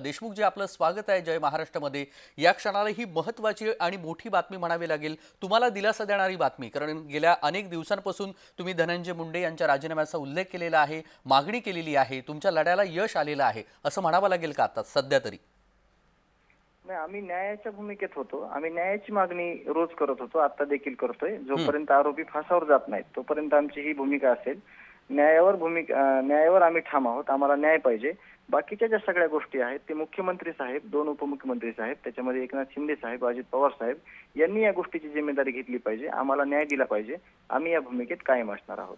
देशमुख जे आपलं स्वागत आहे जय महाराष्ट्रामध्ये या क्षणाला ही महत्त्वाची आणि मोठी बातमी म्हणावी लागेल. तुम्हाला दिलासा देणारी बातमी कारण गेल्या अनेक दिवसांपासून तुम्ही धनंजय मुंडे यांच्या राजीनाम्याचा उल्लेख केलेला आहे मागणी केलेली आहे तुमच्या लढ्याला यश आलेलं आहे असं म्हणावं लागेल का आता सध्या तरी? नाही आम्ही न्यायाच्या भूमिकेत होतो. आम्ही न्यायाची मागणी रोज करत होतो आता देखील करतोय. जोपर्यंत आरोपी फासावर जात नाहीत तोपर्यंत आमची ही भूमिका असेल. न्यायावर भूमिका न्यायावर आम्ही ठाम आहोत. आम्हाला न्याय पाहिजे. बाकीच्या ज्या सगळ्या गोष्टी आहेत ते मुख्यमंत्री साहेब दोन उपमुख्यमंत्री साहेब त्याच्यामध्ये एकनाथ शिंदे साहेब अजित पवार साहेब यांनी या गोष्टीची जिम्मेदारी घेतली पाहिजे. आम्हाला न्याय दिला पाहिजे. आम्ही या भूमिकेत कायम असणार आहोत.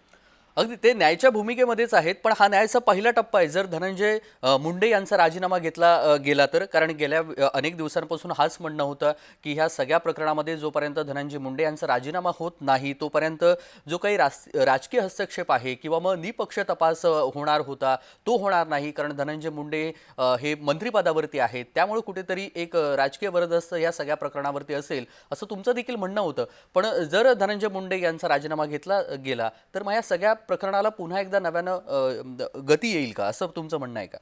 अगदी ते न्यायाच्या भूमिकेमध्येच आहेत पण हा न्यायाचा पहिला टप्पा आहे. जर धनंजय मुंडे यांचा राजीनामा घेतला गेला तर कारण गेल्या अनेक दिवसांपासून हाच म्हणणं होतं की ह्या सगळ्या प्रकरणामध्ये जोपर्यंत धनंजय मुंडे यांचा राजीनामा होत नाही तोपर्यंत जो काही राजकीय हस्तक्षेप आहे किंवा मग निपक्ष तपास होणार होता तो होणार नाही कारण धनंजय मुंडे हे मंत्रिपदावरती आहेत. त्यामुळे कुठेतरी एक राजकीय वरदस्त या सगळ्या प्रकरणावरती असेल असं तुमचं देखील म्हणणं होतं. पण जर धनंजय मुंडे यांचा राजीनामा घेतला गेला तर मग या सगळ्या प्रकरणाला पुन्हा एकदा नव्यानं गती येईल का? असं तुमचं म्हणणं आहे का?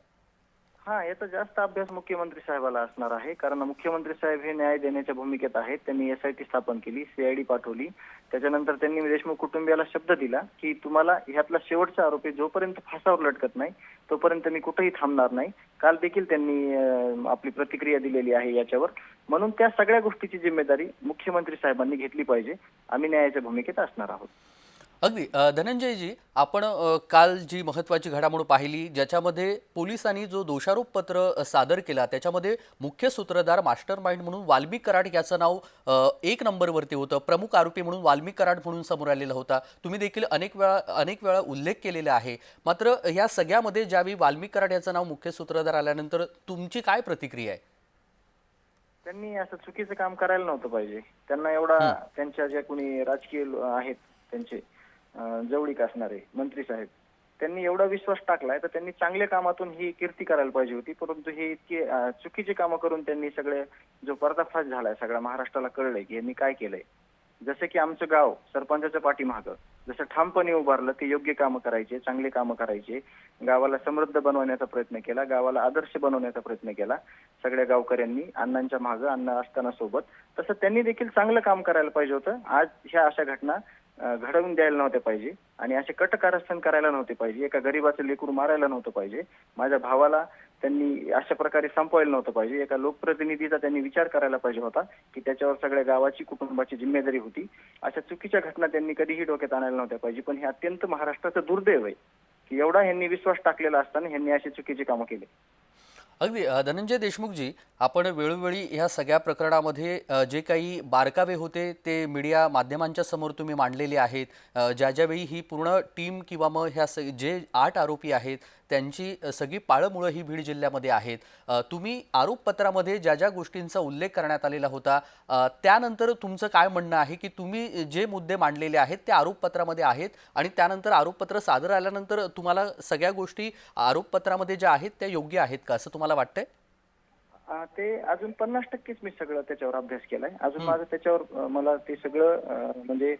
हा याचा जास्त अभ्यास मुख्यमंत्री साहेबाला असणार आहे. कारण मुख्यमंत्री साहेब हे न्याय देण्याच्या भूमिकेत आहेत. त्यांनी एसआयटी स्थापन केली सीआयडी पाठवली. त्याच्यानंतर त्यांनी देशमुख कुटुंबियाला शब्द दिला की तुम्हाला ह्यातला शेवटचा आरोपी जोपर्यंत फासावर लटकत नाही तोपर्यंत मी कुठेही थांबणार नाही. काल देखील त्यांनी आपली प्रतिक्रिया दिलेली आहे याच्यावर. म्हणून त्या सगळ्या गोष्टीची जिम्मेदारी मुख्यमंत्री साहेबांनी घेतली पाहिजे. आम्ही न्यायाच्या भूमिकेत असणार आहोत. अगदी. धनंजयजी आपण काल जी महत्त्वाची घडामोड पाहिली ज्याच्यामध्ये पोलिसांनी जो दोषारोप पत्र सादर केला त्याच्यामध्ये मुख्य सूत्रधार मास्टर माइंड म्हणून वाल्मिक कराड याचं नाव एक नंबरवरती होतं. प्रमुख आरोपी म्हणून वाल्मिक कराड म्हणून समोर आलेला होता. तुम्ही देखील अनेक वेळा अनेक वेळा उल्लेख केलेला आहे. मात्र या सगळ्यामध्ये ज्यावेळी वाल्मिक कराड याचं नाव मुख्य सूत्रधार आल्यानंतर तुमची काय प्रतिक्रिया आहे? त्यांनी असं चुकीचं काम करायला नव्हतं पाहिजे. त्यांना एवढा त्यांच्या ज्या कोणी राजकीय आहेत त्यांचे जवळीक असणारे मंत्री साहेब त्यांनी एवढा विश्वास टाकलाय तर त्यांनी चांगल्या कामातून ही कीर्ती करायला पाहिजे होती परंतु हे इतके चुकीची कामं करून त्यांनी सगळे जो पर्दाफाश झालाय सगळ्या महाराष्ट्राला कळलंय की यांनी काय केलंय. जसे की आमचं गाव सरपंचाच्या पाठीमागं जसं ठामपणे उभारलं ते योग्य कामं करायचे चांगले कामं करायचे गावाला समृद्ध बनवण्याचा प्रयत्न केला गावाला आदर्श बनवण्याचा प्रयत्न केला सगळ्या गावकऱ्यांनी अण्णांच्या मागं अण्णा असताना सोबत तसं त्यांनी देखील चांगलं काम करायला पाहिजे होतं. आज ह्या अशा घटना घडवून द्यायला नव्हत्या पाहिजे. आणि असे कट कारस्थान करायला नव्हते पाहिजे. एका गरीबाचं लेकरू मारायला नव्हतं पाहिजे. माझ्या भावाला त्यांनी अशा प्रकारे संपवायला नव्हतं पाहिजे. एका लोकप्रतिनिधीचा त्यांनी विचार करायला पाहिजे होता की त्याच्यावर सगळ्या गावाची कुटुंबाची जिम्मेदारी होती. अशा चुकीच्या घटना त्यांनी कधीही डोक्यात आणायला नव्हत्या पाहिजे. पण हे अत्यंत महाराष्ट्राचं दुर्दैव आहे की एवढा ह्यांनी विश्वास टाकलेला असताना ह्यांनी अशी चुकीची कामं केली. अगदी धनंजय देशमुखजी आपण वेळोवेळी ह्या सगळ्या प्रकरणामध्ये जे काही बारकावे होते ते मीडिया माध्यमांच्या समोर तुम्ही मांडलेले आहेत. ज्या ज्यावेळी ही पूर्ण टीम किंवा मग ह्या स जे आठ आरोपी आहेत त्यांची सगळी पाळंमुळं ही बीड जिल्ह्यामध्ये आहेत. तुम्ही आरोपपत्रामध्ये ज्या ज्या गोष्टींचा उल्लेख करण्यात आलेला होता त्यानंतर तुमचं काय म्हणणं आहे की तुम्ही जे मुद्दे मांडलेले आहेत ते आरोपपत्रामध्ये आहेत आणि त्यानंतर आरोपपत्र सादर आल्यानंतर तुम्हाला सगळ्या गोष्टी आरोपपत्रामध्ये ज्या आहेत त्या योग्य आहेत का असं तुम्हाला वाटतंय? ते अजून पन्नास टक्केच मी सगळं त्याच्यावर अभ्यास केलाय. अजून माझं त्याच्यावर मला ते सगळं म्हणजे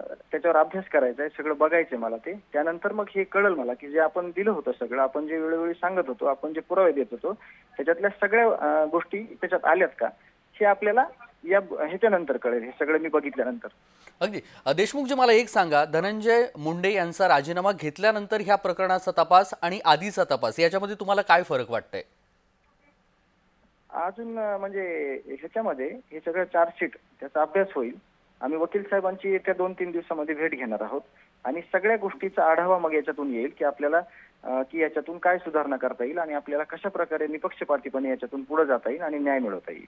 त्याच्यावर अभ्यास करायचा आहे सगळं बघायचंय मला ते. त्यानंतर मग हे कळलं मला की जे आपण दिलं होतं सगळं आपण जे वेळोवेळी सांगत होतो आपण जे पुरावे देत होतो त्याच्यातल्या सगळ्या गोष्टी त्याच्यात आल्यात का? हे आपल्याला या ह्याच्यानंतर कळेल हे सगळं मी बघितल्यानंतर. अगदी. अ, देशमुखजी मला एक सांगा धनंजय मुंडे यांचा राजीनामा घेतल्यानंतर ह्या प्रकरणाचा तपास आणि आधीचा तपास याच्यामध्ये तुम्हाला काय फरक वाटतंय? अजून म्हणजे ह्याच्यामध्ये हे सगळं चार्जशीट त्याचा अभ्यास होईल. आम्ही वकील साहेबांची येत्या दोन तीन दिवसामध्ये भेट घेणार आहोत. आणि सगळ्या गोष्टीचा आढावा मग याच्यातून येईल की आपल्याला की याच्यातून काय सुधारणा करता येईल आणि आपल्याला कशा प्रकारे निपक्षपातीपणे याच्यातून पुढे जाता येईल आणि न्याय मिळवता येईल.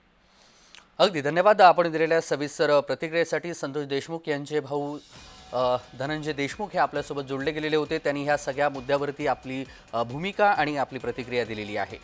अगदी धन्यवाद. आपण दिलेल्या सविस्तर प्रतिक्रियेसाठी संतोष देशमुख यांचे भाऊ धनंजय देशमुख हे आपल्यासोबत जोडले गेलेले होते. त्यांनी ह्या सगळ्या मुद्द्यावरती आपली भूमिका आणि आपली प्रतिक्रिया दिलेली आहे.